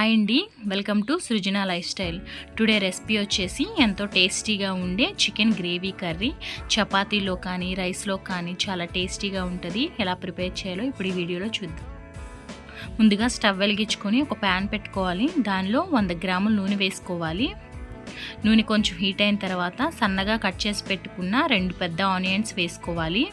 Hi అండి. Welcome to Srujana lifestyle today recipe వచ్చేసి ఎంతో టేస్టీగా ఉండే చికెన్ గ్రేవీ కర్రీ. చపాతీలో కానీ రైస్లో కానీ చాలా టేస్టీగా ఉంటుంది. ఎలా ప్రిపేర్ చేయాలో ఇప్పుడు ఈ వీడియోలో చూద్దాం. ముందుగా స్టవ్ వెలిగించుకొని ఒక ప్యాన్ పెట్టుకోవాలి. దానిలో వంద గ్రాముల నూనె వేసుకోవాలి. నూనె కొంచెం హీట్ అయిన తర్వాత సన్నగా కట్ చేసి పెట్టుకున్న రెండు పెద్ద ఆనియన్స్ వేసుకోవాలి.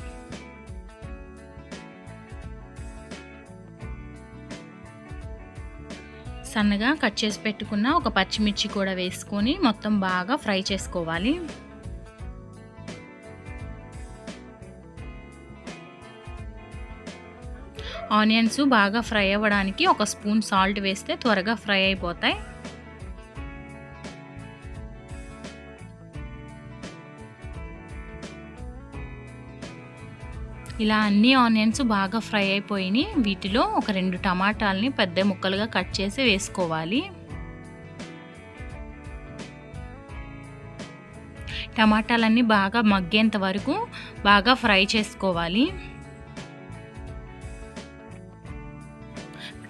సన్నగా కట్ చేసి పెట్టుకున్న ఒక పచ్చిమిర్చి కూడా వేసుకొని మొత్తం బాగా ఫ్రై చేసుకోవాలి. ఆనియన్స్ బాగా ఫ్రై అవ్వడానికి ఒక స్పూన్ సాల్ట్ వేస్తే త్వరగా ఫ్రై అయిపోతాయి. ఇలా అన్ని ఆనియన్స్ బాగా ఫ్రై అయిపోయినాయి వీటిలో ఒక రెండు టమాటాలని పెద్ద ముక్కలుగా కట్ చేసి వేసుకోవాలి. టమాటాలన్నీ బాగా మగ్గేంత వరకు బాగా ఫ్రై చేసుకోవాలి.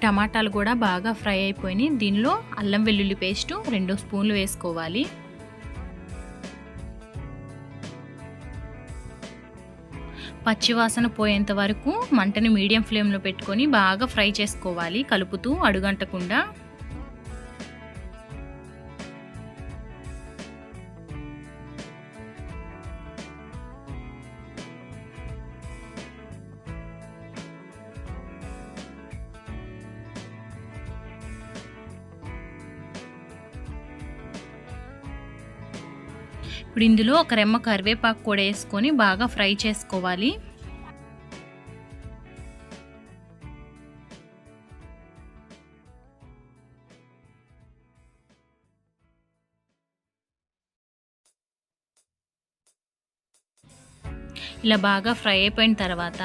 టమాటాలు కూడా బాగా ఫ్రై అయిపోయినాయి దీనిలో అల్లం వెల్లుల్లి పేస్టు రెండు స్పూన్లు వేసుకోవాలి. పచ్చివాసన పోయేంత వరకు మంటని మీడియం ఫ్లేమ్లో పెట్టుకొని బాగా ఫ్రై చేసుకోవాలి కలుపుతూ అడుగంటకుండా. ఇప్పుడు ఇందులో ఒక రెమ్మ కరివేపాకు కూడా వేసుకొని బాగా ఫ్రై చేసుకోవాలి. ఇలా బాగా ఫ్రై అయిపోయిన తర్వాత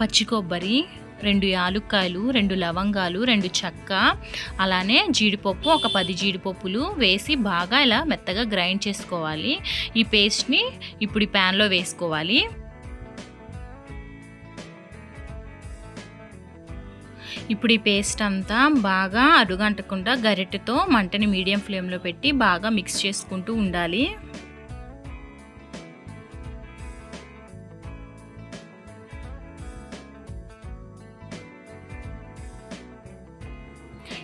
పచ్చి కొబ్బరి రెండు యాలుక్కాయలు రెండు లవంగాలు రెండు చెక్క అలానే జీడిపప్పు ఒక పది జీడిపప్పులు వేసి బాగా ఇలా మెత్తగా గ్రైండ్ చేసుకోవాలి. ఈ పేస్ట్ని ఇప్పుడు ఈ ప్యాన్లో వేసుకోవాలి. ఇప్పుడు ఈ పేస్ట్ అంతా బాగా అడుగంటకుండా గరిటెతో మంటని మీడియం ఫ్లేమ్లో పెట్టి బాగా మిక్స్ చేసుకుంటూ ఉండాలి.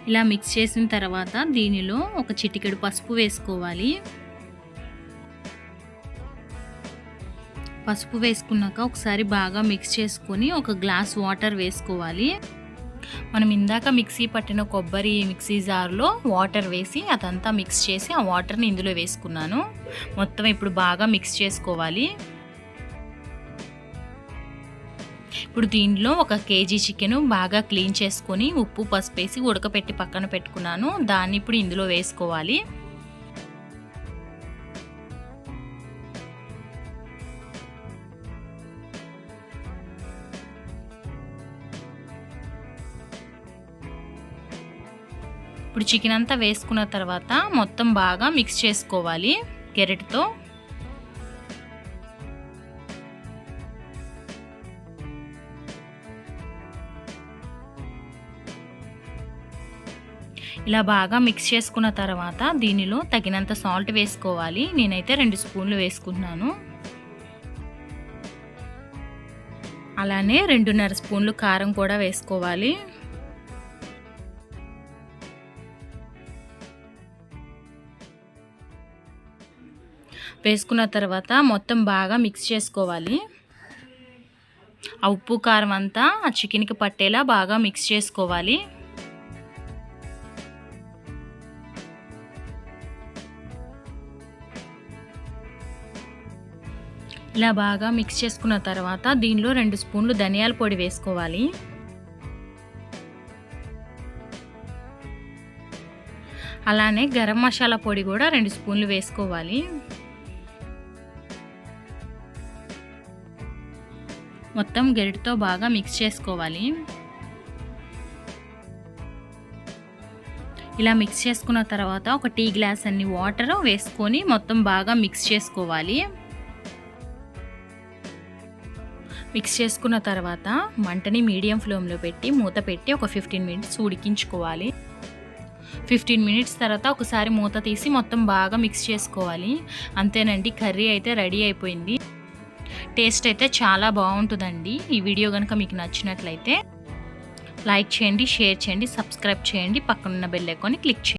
ఇలా మిక్స్ చేసిన తర్వాత దీనిలో ఒక చిటికెడు పసుపు వేసుకోవాలి. పసుపు వేసుకున్నాక ఒకసారి బాగా మిక్స్ చేసుకొని ఒక గ్లాస్ వాటర్ వేసుకోవాలి. మనం ఇందాక మిక్సీ పట్టిన కొబ్బరి మిక్సీ జార్లో వాటర్ వేసి అదంతా మిక్స్ చేసి ఆ వాటర్ని ఇందులో వేసుకున్నాను. మొత్తం ఇప్పుడు బాగా మిక్స్ చేసుకోవాలి. ఇప్పుడు దీనిలో ఒక కేజీ చికెన్ బాగా క్లీన్ చేసుకొని ఉప్పు పసుపు వేసి ఉడకపెట్టి పక్కన పెట్టుకున్నాను. దాన్ని ఇప్పుడు ఇందులో వేసుకోవాలి. ఇప్పుడు చికెన్ అంతా వేసుకున్న తర్వాత మొత్తం బాగా మిక్స్ చేసుకోవాలి. గెరెట్తో ఇలా బాగా మిక్స్ చేసుకున్న తర్వాత దీనిలో తగినంత సాల్ట్ వేసుకోవాలి. నేనైతే రెండు స్పూన్లు వేసుకుంటున్నాను. అలానే రెండున్నర స్పూన్లు కారం కూడా వేసుకోవాలి. వేసుకున్న తర్వాత మొత్తం బాగా మిక్స్ చేసుకోవాలి. ఆ ఉప్పు కారం అంతా ఆ చికెన్కి పట్టేలా బాగా మిక్స్ చేసుకోవాలి. ఇలా బాగా మిక్స్ చేసుకున్న తర్వాత దీనిలో రెండు స్పూన్లు ధనియాల పొడి వేసుకోవాలి. అలానే గరం మసాలా పొడి కూడా రెండు స్పూన్లు వేసుకోవాలి. మొత్తం గరిటితో బాగా మిక్స్ చేసుకోవాలి. ఇలా మిక్స్ చేసుకున్న తర్వాత ఒక టీ గ్లాస్ అన్ని వాటర్ వేసుకొని మొత్తం బాగా మిక్స్ చేసుకోవాలి. మిక్స్ చేసుకున్న తర్వాత మంటని మీడియం ఫ్లేమ్లో పెట్టి మూత పెట్టి ఒక ఫిఫ్టీన్ మినిట్స్ ఉడికించుకోవాలి. ఫిఫ్టీన్ మినిట్స్ తర్వాత ఒకసారి మూత తీసి మొత్తం బాగా మిక్స్ చేసుకోవాలి. అంతేనండి కర్రీ అయితే రెడీ అయిపోయింది. టేస్ట్ అయితే చాలా బాగుంటుందండి. ఈ వీడియో కనుక మీకు నచ్చినట్లయితే లైక్ చేయండి షేర్ చేయండి సబ్స్క్రైబ్ చేయండి పక్కనున్న బెల్ ఐకాన్ని క్లిక్ చేయండి.